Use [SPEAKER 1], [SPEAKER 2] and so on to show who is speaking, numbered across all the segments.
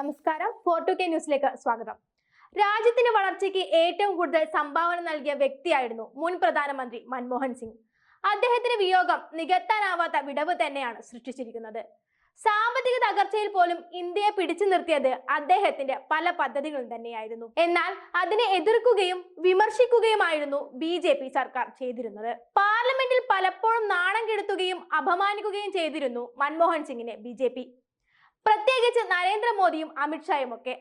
[SPEAKER 1] നമസ്കാരം. Four to K ന്യൂസിലേക്ക് സ്വാഗതം. രാജ്യത്തിന്റെ വളർച്ചയ്ക്ക് ഏറ്റവും കൂടുതൽ സംഭാവന നൽകിയ വ്യക്തിയായിരുന്നു മുൻ പ്രധാനമന്ത്രി മൻമോഹൻ സിംഗ്. അദ്ദേഹത്തിന്റെ വിയോഗം നികത്താനാവാത്ത വിടവ് തന്നെയാണ് സൃഷ്ടിച്ചിരിക്കുന്നത്. സാമ്പത്തിക തകർച്ചയിൽ പോലും ഇന്ത്യയെ പിടിച്ചു നിർത്തിയത് അദ്ദേഹത്തിന്റെ പല പദ്ധതികളും തന്നെയായിരുന്നു. എന്നാൽ അതിനെ എതിർക്കുകയും വിമർശിക്കുകയുമായിരുന്നു ബി ജെ പി സർക്കാർ ചെയ്തിരുന്നത്. പാർലമെന്റിൽ പലപ്പോഴും നാണം കെടുത്തുകയും അപമാനിക്കുകയും ചെയ്തിരുന്നു മൻമോഹൻ സിംഗിനെ ബി പ്രത്യേകിച്ച് നരേന്ദ്രമോദിയും അമിത്ഷായും ഒക്കെ.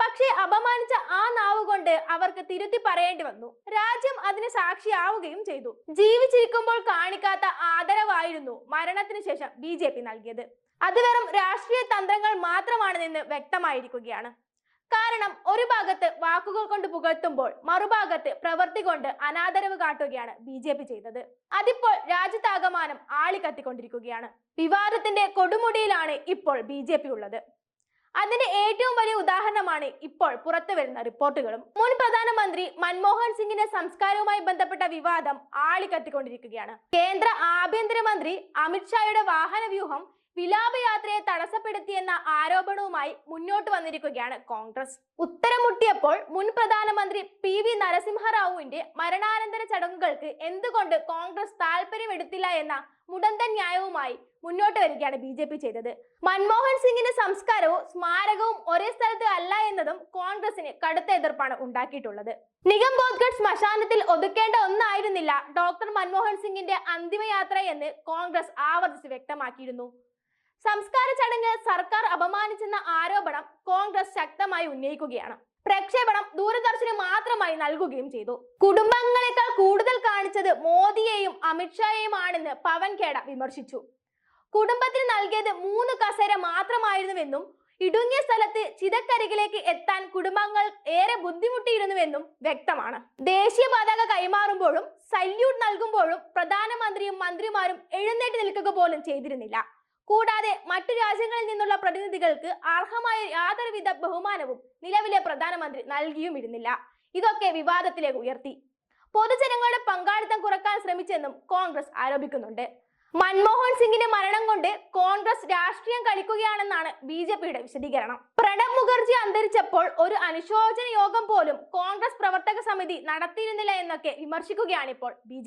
[SPEAKER 1] പക്ഷേ അപമാനിച്ച ആ നാവ് കൊണ്ട് അവർക്ക് തിരുത്തി പറയേണ്ടി വന്നു. രാജ്യം അതിന് സാക്ഷിയാവുകയും ചെയ്തു. ജീവിച്ചിരിക്കുമ്പോൾ കാണിക്കാത്ത ആദരവായിരുന്നു മരണത്തിന് ശേഷം ബി നൽകിയത്. അത് വെറും രാഷ്ട്രീയ തന്ത്രങ്ങൾ മാത്രമാണെന്ന് വ്യക്തമായിരിക്കുകയാണ്. കാരണം ഒരു ഭാഗത്ത് വാക്കുകൾ കൊണ്ട് പുകഴ്ത്തുമ്പോൾ മറുഭാഗത്ത് പ്രവൃത്തി കൊണ്ട് അനാദരവ് കാട്ടുകയാണ് ബി ജെ പി ചെയ്തത്. അതിപ്പോൾ രാജ്യത്താകമാനം ആളിക്കത്തിക്കൊണ്ടിരിക്കുകയാണ് വിവാദത്തിന്റെ കൊടുമുടിയിലാണ് ഇപ്പോൾ ബി ജെ പി ഉള്ളത്. അതിന്റെ ഏറ്റവും വലിയ ഉദാഹരണമാണ് ഇപ്പോൾ പുറത്തു വരുന്ന റിപ്പോർട്ടുകളും. മുൻ പ്രധാനമന്ത്രി മൻമോഹൻ സിംഗിന്റെ സംസ്കാരവുമായി ബന്ധപ്പെട്ട വിവാദം ആളിക്കത്തിക്കൊണ്ടിരിക്കുകയാണ് കേന്ദ്ര ആഭ്യന്തരമന്ത്രി അമിത്ഷായുടെ വാഹന വ്യൂഹം വിലാപയാത്രയെ തടസ്സപ്പെടുത്തിയെന്ന ആരോപണവുമായി മുന്നോട്ട് വന്നിരിക്കുകയാണ് കോൺഗ്രസ്. ഉത്തരമുട്ടിയപ്പോൾ മുൻ പ്രധാനമന്ത്രി പി വി നരസിംഹറാവുവിന്റെ മരണാനന്തര ചടങ്ങുകൾക്ക് എന്തുകൊണ്ട് കോൺഗ്രസ് താല്പര്യമെടുത്തില്ല എന്ന മുടന്തൻ ന്യായവുമായി മുന്നോട്ട് വരികയാണ് ബി ജെ പി ചെയ്തത്. മൻമോഹൻ സിംഗിന്റെ സംസ്കാരവും സ്മാരകവും ഒരേ സ്ഥലത്ത് അല്ല എന്നതും കോൺഗ്രസിന് കടുത്ത എതിർപ്പാണ് ഉണ്ടാക്കിയിട്ടുള്ളത്. നിഗം ബോധ്ഗഡ് ശ്മശാനത്തിൽ ഒതുക്കേണ്ട ഒന്നായിരുന്നില്ല ഡോക്ടർ മൻമോഹൻ സിംഗിന്റെ അന്തിമയാത്ര എന്ന് കോൺഗ്രസ് ആവർത്തിച്ച് വ്യക്തമാക്കിയിരുന്നു. സംസ്കാര ചടങ്ങ് സർക്കാർ അപമാനിച്ചെന്ന ആരോപണം കോൺഗ്രസ് ശക്തമായി ഉന്നയിക്കുകയാണ്. പ്രക്ഷേപണം ദൂരദർശന് മാത്രമായി നൽകുകയും ചെയ്തു. കുടുംബങ്ങളെക്കാൾ കൂടുതൽ കാണിച്ചത് മോദിയെയും അമിത്ഷായെയുമാണെന്ന് പവൻ ഖേഡ വിമർശിച്ചു. കുടുംബത്തിന് നൽകിയത് മൂന്ന് കസേര മാത്രമായിരുന്നുവെന്നും ഇടുങ്ങിയ സ്ഥലത്ത് ചിതക്കരികിലേക്ക് എത്താൻ കുടുംബങ്ങൾ ഏറെ ബുദ്ധിമുട്ടിയിരുന്നുവെന്നും വ്യക്തമാണ്. ദേശീയ പതാക കൈമാറുമ്പോഴും സല്യൂട്ട് നൽകുമ്പോഴും പ്രധാനമന്ത്രിയും മന്ത്രിമാരും എഴുന്നേറ്റ് നിൽക്കുക പോലും ചെയ്തിരുന്നില്ല. കൂടാതെ മറ്റു രാജ്യങ്ങളിൽ നിന്നുള്ള പ്രതിനിധികൾക്ക് അർഹമായ യാതൊരുവിധ ബഹുമാനവും നിലവിലെ പ്രധാനമന്ത്രി നൽകിയുമിരുന്നില്ല. ഇതൊക്കെ വിവാദത്തിലേക്ക് ഉയർത്തി. പൊതുജനങ്ങളുടെ പങ്കാളിത്തം കുറയ്ക്കാൻ ശ്രമിച്ചെന്നും കോൺഗ്രസ് ആരോപിക്കുന്നുണ്ട്. മൻമോഹൻ സിംഗിന്റെ മരണം കൊണ്ട് കോൺഗ്രസ് രാഷ്ട്രീയം കളിക്കുകയാണെന്നാണ് ബി ജെ പിയുടെ വിശദീകരണം. പ്രണബ് മുഖർജി അന്തരിച്ചപ്പോൾ ഒരു അനുശോചന യോഗം പോലും കോൺഗ്രസ് പ്രവർത്തക സമിതി നടത്തിയിരുന്നില്ല എന്നൊക്കെ വിമർശിക്കുകയാണിപ്പോൾ ബി